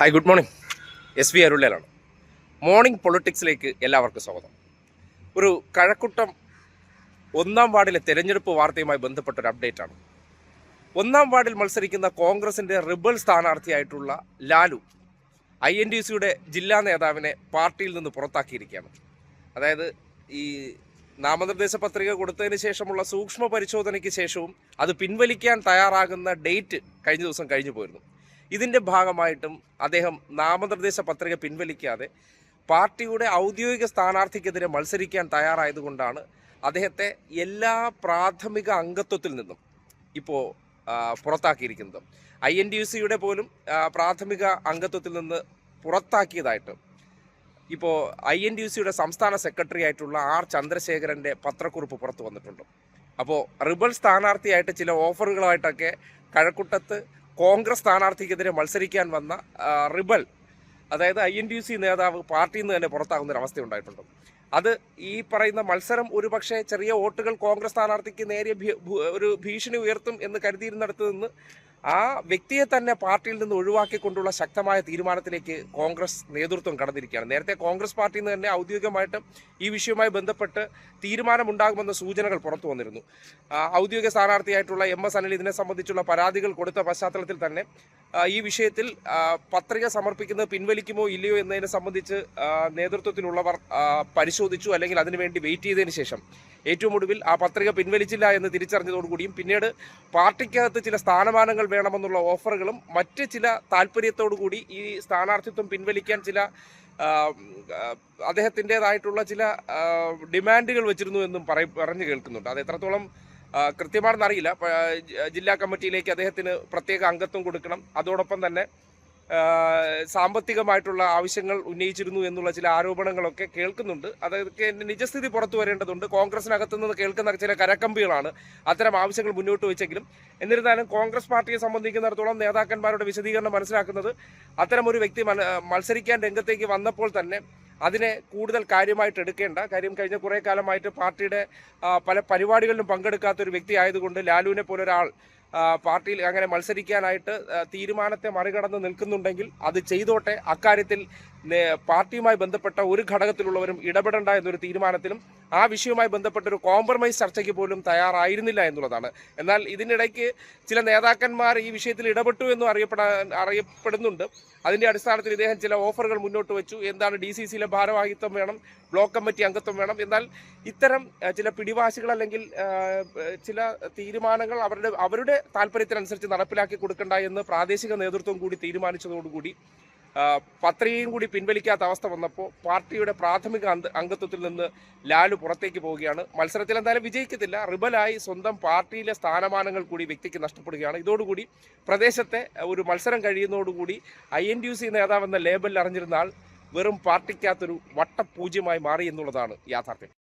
Hi good morning S V അരുളലാണ് morning പൊളിറ്റിക്സിലേക്ക് എല്ലാവർക്കും സ്വാഗതം. ഒരു കഴക്കുട്ടം ഒന്നാം വാർഡിലെ തെരഞ്ഞെടുപ്പ് വാർത്തയുമായി ബന്ധപ്പെട്ട ഒരു അപ്ഡേറ്റ് ആണ് ഒന്നാം വാർഡിൽ മത്സരിക്കുന്ന കോൺഗ്രസിന്റെ റിബൽ സ്ഥാനാർത്ഥിയായിട്ടുള്ള ലാലു ഐ എൻ ഡി സിയുടെ ജില്ലാ നേതാവിനെ പാർട്ടിയിൽ നിന്ന് പുറത്താക്കിയിരിക്കുകയാണ്. അതായത് ഈ നാമനിർദ്ദേശ പത്രിക കൊടുത്തതിന് ശേഷമുള്ള സൂക്ഷ്മ പരിശോധനയ്ക്ക് ശേഷവും അത് പിൻവലിക്കാൻ തയ്യാറാകുന്ന ഡേറ്റ് കഴിഞ്ഞ ദിവസം കഴിഞ്ഞു പോയിരുന്നു. ഇതിന്റെ ഭാഗമായിട്ടും അദ്ദേഹം നാമനിർദ്ദേശ പത്രിക പിൻവലിക്കാതെ പാർട്ടിയുടെ ഔദ്യോഗിക സ്ഥാനാർത്ഥിക്കെതിരെ മത്സരിക്കാൻ തയ്യാറായതുകൊണ്ടാണ് അദ്ദേഹത്തെ എല്ലാ പ്രാഥമിക അംഗത്വത്തിൽ നിന്നും ഇപ്പോൾ പുറത്താക്കിയിരിക്കുന്നത്. ഐ എൻ ഡി യു സിയുടെ പോലും പ്രാഥമിക അംഗത്വത്തിൽ നിന്ന് പുറത്താക്കിയതായിട്ട് ഇപ്പോൾ ഐ എൻ ഡി യു സിയുടെ സംസ്ഥാന സെക്രട്ടറി ആയിട്ടുള്ള ആർ ചന്ദ്രശേഖരന്റെ പത്രക്കുറിപ്പ് പുറത്തു വന്നിട്ടുണ്ട്. അപ്പോൾ റിബൽ സ്ഥാനാർത്ഥിയായിട്ട് ചില ഓഫറുകളായിട്ടൊക്കെ കഴക്കൂട്ടത്ത് കോൺഗ്രസ് സ്ഥാനാർത്ഥിക്കെതിരെ മത്സരിക്കാൻ വന്ന റിബൽ അതായത് ഐ എൻ ഡി സി നേതാവ് പാർട്ടിയിൽ നിന്ന് തന്നെ പുറത്താകുന്ന ഒരു അവസ്ഥ ഉണ്ടായിട്ടുണ്ട്. അത് ഈ പറയുന്ന മത്സരം ഒരുപക്ഷെ ചെറിയ വോട്ടുകൾ കോൺഗ്രസ് സ്ഥാനാർത്ഥിക്ക് നേരിയ ഒരു ഭീഷണി ഉയർത്തും എന്ന് കരുതിയിരുന്നിടത്ത് നിന്ന് ആ വ്യക്തിയെ തന്നെ പാർട്ടിയിൽ നിന്ന് ഒഴിവാക്കിക്കൊണ്ടുള്ള ശക്തമായ തീരുമാനത്തിലേക്ക് കോൺഗ്രസ് നേതൃത്വം കടന്നിരിക്കുകയാണ്. നേരത്തെ കോൺഗ്രസ് പാർട്ടിയിൽ നിന്ന് തന്നെ ഔദ്യോഗികമായിട്ട് ഈ വിഷയവുമായി ബന്ധപ്പെട്ട് തീരുമാനമുണ്ടാകുമെന്ന സൂചനകൾ പുറത്തു വന്നിരുന്നു. ഔദ്യോഗിക സ്ഥാനാർത്ഥിയായിട്ടുള്ള എം എസ് അനിൽ ഇതിനെ സംബന്ധിച്ചുള്ള പരാതികൾ കൊടുത്ത പശ്ചാത്തലത്തിൽ തന്നെ ഈ വിഷയത്തിൽ പത്രിക സമർപ്പിക്കുന്നത് പിൻവലിക്കുമോ ഇല്ലയോ എന്നതിനെ സംബന്ധിച്ച് നേതൃത്വത്തിലുള്ളവർ പരിശോധിച്ചു അല്ലെങ്കിൽ അതിനുവേണ്ടി വെയിറ്റ് ചെയ്തതിന് ശേഷം ഏറ്റവും ഒടുവിൽ ആ പത്രിക പിൻവലിച്ചില്ല എന്ന് തിരിച്ചറിഞ്ഞതോടുകൂടിയും പിന്നീട് പാർട്ടിക്കകത്ത് ചില സ്ഥാനമാനങ്ങൾ വേണമെന്നുള്ള ഓഫറുകളും മറ്റ് ചില താല്പര്യത്തോടുകൂടി ഈ സ്ഥാനാർത്ഥിത്വം പിൻവലിക്കാൻ ചില അദ്ദേഹത്തിന്റെതായിട്ടുള്ള ചില ഡിമാൻഡുകൾ വെച്ചിരുന്നു എന്നും പറ പറഞ്ഞു കേൾക്കുന്നുണ്ട്. അത് എത്രത്തോളം കൃത്യമാണെന്നറിയില്ല. ജില്ലാ കമ്മിറ്റിയിലേക്ക് അദ്ദേഹത്തിന് പ്രത്യേക അംഗത്വം കൊടുക്കണം. അതോടൊപ്പം തന്നെ സാമ്പത്തികമായിട്ടുള്ള ആവശ്യങ്ങൾ ഉന്നയിച്ചിരുന്നു എന്നുള്ള ചില ആരോപണങ്ങളൊക്കെ കേൾക്കുന്നുണ്ട്. അതൊക്കെ നിജസ്ഥിതി പുറത്തു വരേണ്ടതുണ്ട്. കോൺഗ്രസിനകത്തു നിന്ന് കേൾക്കുന്ന ചില കരക്കമ്പികളാണ് അത്തരം ആവശ്യങ്ങൾ മുന്നോട്ട് വെച്ചെങ്കിലും. എന്നിരുന്നാലും കോൺഗ്രസ് പാർട്ടിയെ സംബന്ധിക്കുന്നിടത്തോളം നേതാക്കന്മാരുടെ വിശദീകരണം മനസ്സിലാക്കുന്നത് അത്തരം ഒരു വ്യക്തി മത്സരിക്കാൻ രംഗത്തേക്ക് വന്നപ്പോൾ തന്നെ അതിനെ കൂടുതൽ കാര്യമായിട്ട് എടുക്കേണ്ട. കാര്യം കഴിഞ്ഞ കുറേ കാലമായിട്ട് പാർട്ടിയുടെ പല പരിപാടികളിലും പങ്കെടുക്കാത്ത ഒരു വ്യക്തി ആയതുകൊണ്ട് ലാലുവിനെ പോലൊരാൾ പാർട്ടിയിൽ അങ്ങനെ മത്സരിക്കാനായിട്ട് തീരുമാനത്തെ മറികടന്ന് നിൽക്കുന്നുണ്ടെങ്കിൽ അത് ചെയ്തോട്ടെ. അക്കാര്യത്തിൽ പാർട്ടിയുമായി ബന്ധപ്പെട്ട ഒരു ഘടകത്തിലുള്ളവരും ഇടപെടേണ്ട എന്നൊരു തീരുമാനത്തിലും ആ വിഷയവുമായി ബന്ധപ്പെട്ട ഒരു കോംപ്രമൈസ് ചർച്ചയ്ക്ക് പോലും തയ്യാറായിരുന്നില്ല എന്നുള്ളതാണ്. എന്നാൽ ഇതിനിടയ്ക്ക് ചില നേതാക്കന്മാർ ഈ വിഷയത്തിൽ ഇടപെട്ടു എന്നും അറിയപ്പെടാൻ അറിയപ്പെടുന്നുണ്ട്. അതിന്റെ അടിസ്ഥാനത്തിൽ ഇദ്ദേഹം ചില ഓഫറുകൾ മുന്നോട്ട് വെച്ചു. എന്താണ് ഡി സി സിയിലെ ഭാരവാഹിത്വം വേണം ബ്ലോക്ക് കമ്മിറ്റി അംഗത്വം വേണം. എന്നാൽ ഇത്തരം ചില പിടിവാശികൾ അല്ലെങ്കിൽ ചില തീരുമാനങ്ങൾ അവരുടെ അവരുടെ താല്പര്യത്തിനനുസരിച്ച് നടപ്പിലാക്കി കൊടുക്കണ്ട എന്ന് പ്രാദേശിക നേതൃത്വം കൂടി തീരുമാനിച്ചതോടുകൂടി പത്രികയും കൂടി പിൻവലിക്കാത്ത അവസ്ഥ വന്നപ്പോൾ പാർട്ടിയുടെ പ്രാഥമിക അംഗത്വത്തിൽ നിന്ന് ലാലു പുറത്തേക്ക് പോവുകയാണ്. മത്സരത്തിൽ എന്തായാലും വിജയിക്കത്തില്ല. റിബലായി സ്വന്തം പാർട്ടിയിലെ സ്ഥാനമാനങ്ങൾ കൂടി വ്യക്തിക്ക് നഷ്ടപ്പെടുകയാണ്. ഇതോടുകൂടി പ്രദേശത്തെ ഒരു മത്സരം കഴിയുന്നതോടുകൂടി I N D U C നേതാവെന്ന ലേബലിൽ അറിഞ്ഞിരുന്ന ആൾ വെറും പാർട്ടിക്കകത്തൊരു വട്ടപൂജ്യമായി മാറി എന്നുള്ളതാണ് യാഥാർത്ഥ്യം.